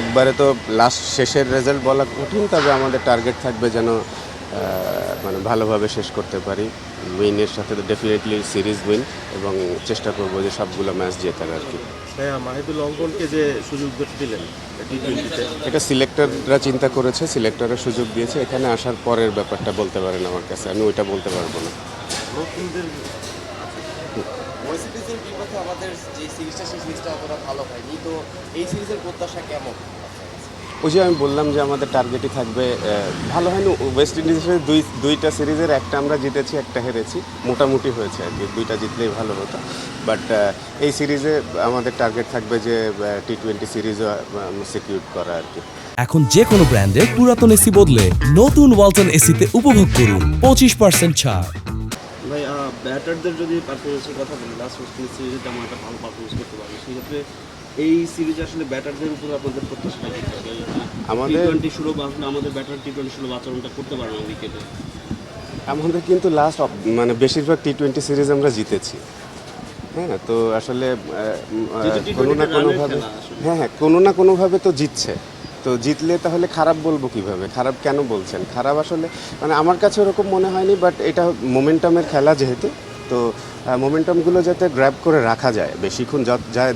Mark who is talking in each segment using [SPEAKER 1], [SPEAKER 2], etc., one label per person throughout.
[SPEAKER 1] একবারে তো লাস্ট শেষের রেজাল্ট বলা কঠিন তবে আমাদের টার্গেট থাকবে যেন মানে ভালোভাবে শেষ করতে পারি। উইনের সাথে তো ডেফিনেটলি সিরিজ উইন এবং চেষ্টা করব যে সবগুলো ম্যাচ জেতার আর কি।
[SPEAKER 2] হ্যাঁ মাহিদুল অঙ্কনকে যে সুযোগ দিলেন
[SPEAKER 1] এটা সিলেক্টররা চিন্তা করেছে সিলেক্টরের সুযোগ দিয়েছে। এখানে আসার পরের ব্যাপারটা বলতে পারেন আমার কাছে আমি ওইটা বলতে পারব না।
[SPEAKER 3] ওয়েস্ট ইন্ডিজের বিপক্ষে আমাদের যে সিরিজটা সেই সিরিজটা অতটা ভালো হয়নি। তো এই সিরিজের প্রত্যাশা কেমন?
[SPEAKER 1] ওই যে আমি বললাম যে আমাদের টার্গেটই থাকবে ভালো হয়নি। ওয়েস্ট ইন্ডিজের সাথে দুই দুইটা সিরিজের একটা আমরা জিতেছি একটা হেরেছি। মোটামুটি হয়েছে আর কি। দুইটা জিতলেই ভালো হতো। বাট এই সিরিজে আমাদের টার্গেট থাকবে যে টি টোয়েন্টি সিরিজও সিকিউর করা আর কি।
[SPEAKER 4] এখন যে কোনো ব্র্যান্ডের পুরাতন এসি বদলে নতুন ওয়ালটন এসিতে উপভোগ করুন। পঁচিশ পার্সেন্ট ছাড়।
[SPEAKER 2] ভাই ব্যাটারদের যদি পারফরমেন্সের কথা বলি লাস্ট ওয়েস্ট সিরিজে তেমন একটা ভালো পারফরমেন্স করতে পারবে সেক্ষেত্রে এই সিরিজে আসলে ব্যাটারদের উপর আপনাদের প্রত্যাশাটা কি? থাকবে টি
[SPEAKER 1] আমাদের
[SPEAKER 2] টোয়েন্টি সুলভ আসলে আমাদের ব্যাটার টি টোয়েন্টি সুলভ আচরণটা করতে পারে না উইকেটে
[SPEAKER 1] আমাদের কিন্তু লাস্ট মানে বেশিরভাগ টি টোয়েন্টি সিরিজ আমরা জিতেছি। হ্যাঁ তো আসলে আহ, উম, আহ,
[SPEAKER 2] যেহেতু T20
[SPEAKER 1] কোনো না কোনোভাবে। হ্যাঁ হ্যাঁ কোনো না কোনোভাবে তো জিতছে। তো জিতলে তাহলে খারাপ বলব কীভাবে? খারাপ কেন বলছেন? খারাপ আসলে মানে আমার কাছে ওরকম মনে হয়নি বাট এটা মোমেন্টামের খেলা যেহেতু, তো মোমেন্টামগুলো যাতে গ্র্যাব করে রাখা যায়, বেশিক্ষণ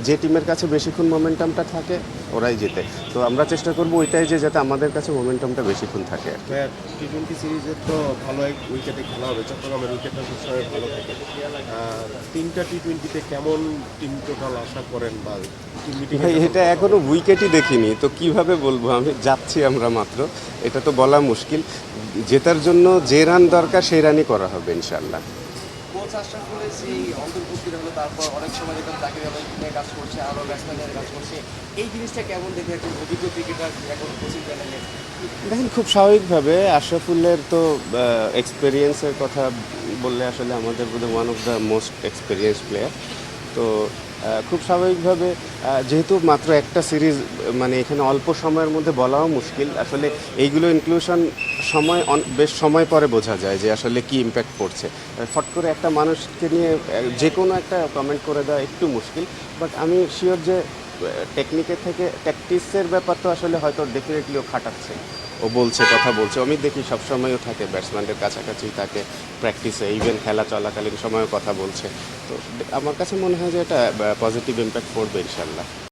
[SPEAKER 1] যে টিমের কাছে বেশিক্ষণ মোমেন্টামটা থাকে ওরাই জেতে। তো আমরা চেষ্টা করব ওইটাই যে যাতে আমাদের কাছে মোমেন্টামটা বেশিক্ষণ থাকে
[SPEAKER 2] টি টোয়েন্টি সিরিজের তো ভালো এক উইকেটে খেলা হবে চট্টগ্রামের উইকেটটা সবসময় ভালো থাকে আর তিনটা টি টোয়েন্টিতে কেমন টিম টোটাল আশা করেন বা
[SPEAKER 1] ভাই এটা এখনও উইকেটই দেখিনি তো কীভাবে বলব আমি? যাচ্ছি আমরা মাত্র। এটা তো বলা মুশকিল। জেতার জন্য যে রান দরকার সেই রানই করা হবে ইনশাল্লাহ
[SPEAKER 3] কোচ আশরাফুলের সেই অন্তর্ভুক্তি হলো তারপর অনেক সময় দেখলাম তাকে নিয়ে কাজ করছে আরও ব্যাটসম্যানের কাজ করছে। এই জিনিসটা কেমন দেখে একজন অভিজ্ঞ ক্রিকেটার এখন কোচিং প্যানেলে
[SPEAKER 1] দেখেন, খুব স্বাভাবিকভাবে আশরাফুলের তো এক্সপিরিয়েন্সের কথা বললে আসলে আমাদের বোধহয় one of the most experience player তো খুব স্বাভাবিকভাবে যেহেতু মাত্র একটা সিরিজ মানে এখানে অল্প সময়ের মধ্যে বলাও মুশকিল। আসলে এইগুলো ইনক্লুশন সময় বেশ সময় পরে বোঝা যায় যে আসলে কি ইম্প্যাক্ট পড়ছে। ফট করে একটা মানুষকে নিয়ে যে কোনো একটা কমেন্ট করে দেওয়া একটু মুশকিল বাট আমি শিওর যে টেকনিকের থেকে ট্যাকটিক্সের ব্যাপার তো আসলে হয়তো ডেফিনেটলি ও খাটাচ্ছে। ও বলছে, কথা বলছে। আমি দেখি সবসময়ও থাকে ব্যাটসম্যানদের কাছাকাছি থাকে প্র্যাকটিসে ইভেন খেলা চলাকালীন সময়ও কথা বলছে। তো আমার কাছে মনে হয় যে এটা পজিটিভ ইম্প্যাক্ট পড়বে ইনশাল্লাহ।